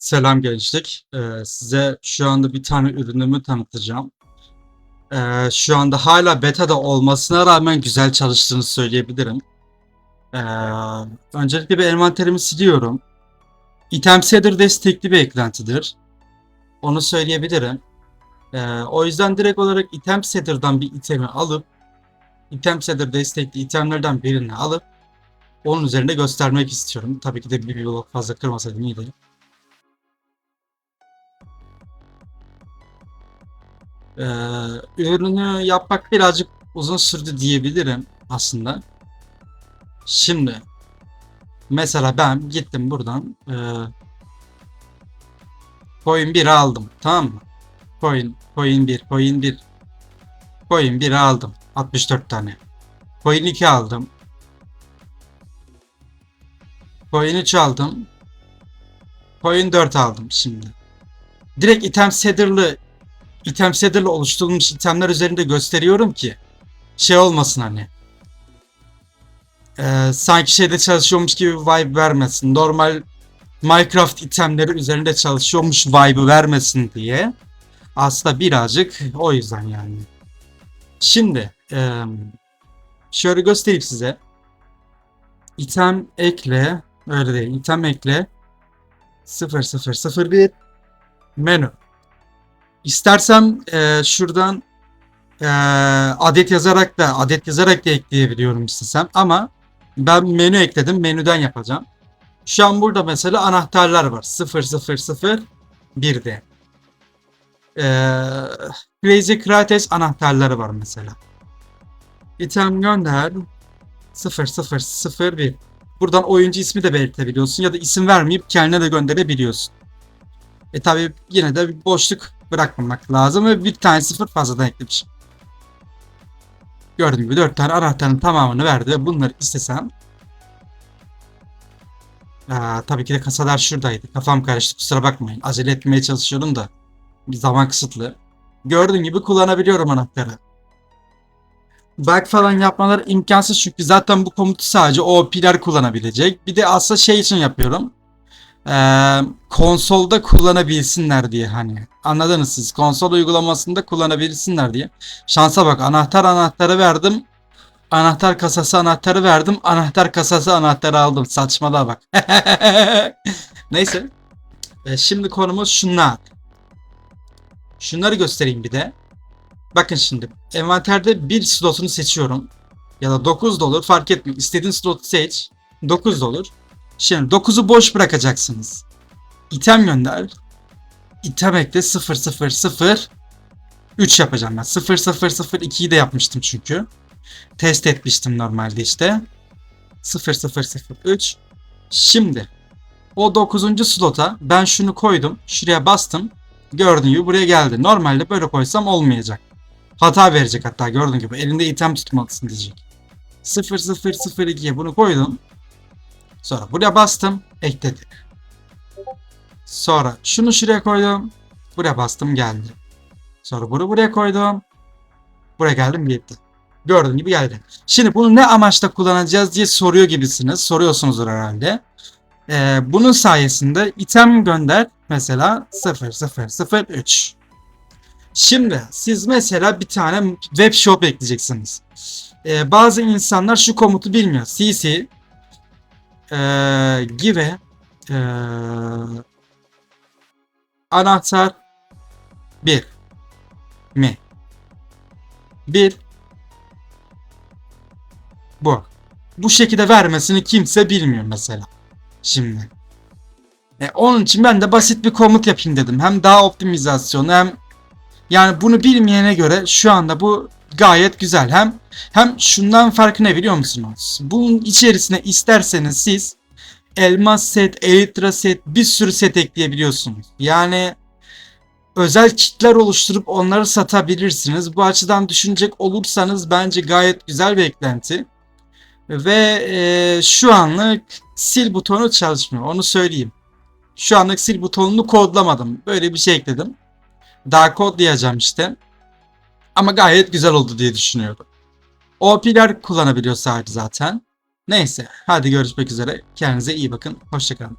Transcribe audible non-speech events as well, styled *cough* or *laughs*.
Selam gençlik. Ee, size şu anda bir tane ürünümü tanıtacağım. Ee, şu anda hala beta'da olmasına rağmen güzel çalıştığını söyleyebilirim. Ee, öncelikle bir envanterimi siliyorum. Item Seeder destekli bir eklentidir. Onu söyleyebilirim. Ee, o yüzden direkt olarak Item Seeder'dan bir itemi alıp Item Seeder destekli itemlerden birini alıp onun üzerinde göstermek istiyorum. Tabii ki de bir blok fazla kırmasaydım iyiydi. Ee, ürünü yapmak birazcık uzun sürdü diyebilirim aslında. Şimdi mesela ben gittim buradan e, coin 1 aldım tamam mı? Coin, coin 1, coin 1 coin 1 aldım 64 tane. Coin 2 aldım. Coin 3 aldım. Coin 4 aldım şimdi. Direkt item seeder'lı item seeder'la oluşturulmuş itemler üzerinde gösteriyorum ki şey olmasın hani. Ee, sanki şeyde çalışıyormuş gibi vibe vermesin. Normal Minecraft itemleri üzerinde çalışıyormuş vibe'ı vermesin diye. Aslında birazcık o yüzden yani. Şimdi eee, şöyle göstereyim size. İtem ekle öyle değil. İtem ekle 0001 menü. İstersem eee, şuradan eee, adet yazarak da adet yazarak da ekleyebiliyorum istesem ama ben menü ekledim. Menüden yapacağım. Şu an burada mesela anahtarlar var. 0001'de. Eee Crazy Krates anahtarları var mesela. İtem gönder 0001. Buradan oyuncu ismi de belirtebiliyorsun ya da isim vermeyip kendine de gönderebiliyorsun. E tabi yine de bir boşluk bırakmamak lazım ve bir tane sıfır fazladan eklemişim. Gördüğün gibi 4 tane anahtarın tamamını verdi ve bunları istesem Aa, tabii ki de kasalar şuradaydı. Kafam karıştı kusura bakmayın. Acele etmeye çalışıyorum da bir zaman kısıtlı. Gördüğün gibi kullanabiliyorum anahtarı. Bug falan yapmaları imkansız çünkü zaten bu komutu sadece OP'ler kullanabilecek. Bir de aslında şey için yapıyorum. Ee, konsolda kullanabilsinler diye hani. Anladınız siz. Konsol uygulamasında kullanabilsinler diye. Şansa bak anahtar anahtarı verdim. Anahtar kasası anahtarı verdim. Anahtar kasası anahtarı aldım. Saçmalığa bak. *laughs* Neyse. Ee, şimdi konumuz şunlar. Şunları göstereyim bir de. Bakın şimdi envanterde bir slotunu seçiyorum. Ya da 9 da fark etmiyor. İstediğin slotu seç. 9 da. Şimdi 9'u boş bırakacaksınız. İtem gönder. İtem ekle 000 3 yapacağım ben. 0002'yi de yapmıştım çünkü. Test etmiştim normalde işte. 0003 Şimdi o 9. slota ben şunu koydum. Şuraya bastım. Gördüğün gibi buraya geldi. Normalde böyle koysam olmayacak. Hata verecek hatta gördüğün gibi. Elinde item tutmalısın diyecek. 0002'ye bunu koydum. Sonra buraya bastım. Ekledi. Sonra şunu şuraya koydum. Buraya bastım geldi. Sonra bunu buraya koydum. Buraya geldim gitti. Gördüğün gibi geldi. Şimdi bunu ne amaçla kullanacağız diye soruyor gibisiniz. Soruyorsunuzdur herhalde. Ee, bunun sayesinde item gönder mesela 0003. Şimdi siz mesela bir tane web shop ekleyeceksiniz. Ee, bazı insanlar şu komutu bilmiyor. cc ee, give ee, anahtar 1 mi? 1 bu. Bu şekilde vermesini kimse bilmiyor mesela. Şimdi. E, onun için ben de basit bir komut yapayım dedim. Hem daha optimizasyonu hem yani bunu bilmeyene göre şu anda bu gayet güzel. Hem hem şundan farkı ne biliyor musunuz? Bunun içerisine isterseniz siz elmas set, elytra set, bir sürü set ekleyebiliyorsunuz. Yani özel kitler oluşturup onları satabilirsiniz. Bu açıdan düşünecek olursanız bence gayet güzel bir eklenti. Ve e, şu anlık sil butonu çalışmıyor. Onu söyleyeyim. Şu anlık sil butonunu kodlamadım. Böyle bir şey ekledim. Daha kodlayacağım işte. Ama gayet güzel oldu diye düşünüyorum. OP'ler kullanabiliyor sadece zaten. Neyse hadi görüşmek üzere. Kendinize iyi bakın. Hoşçakalın.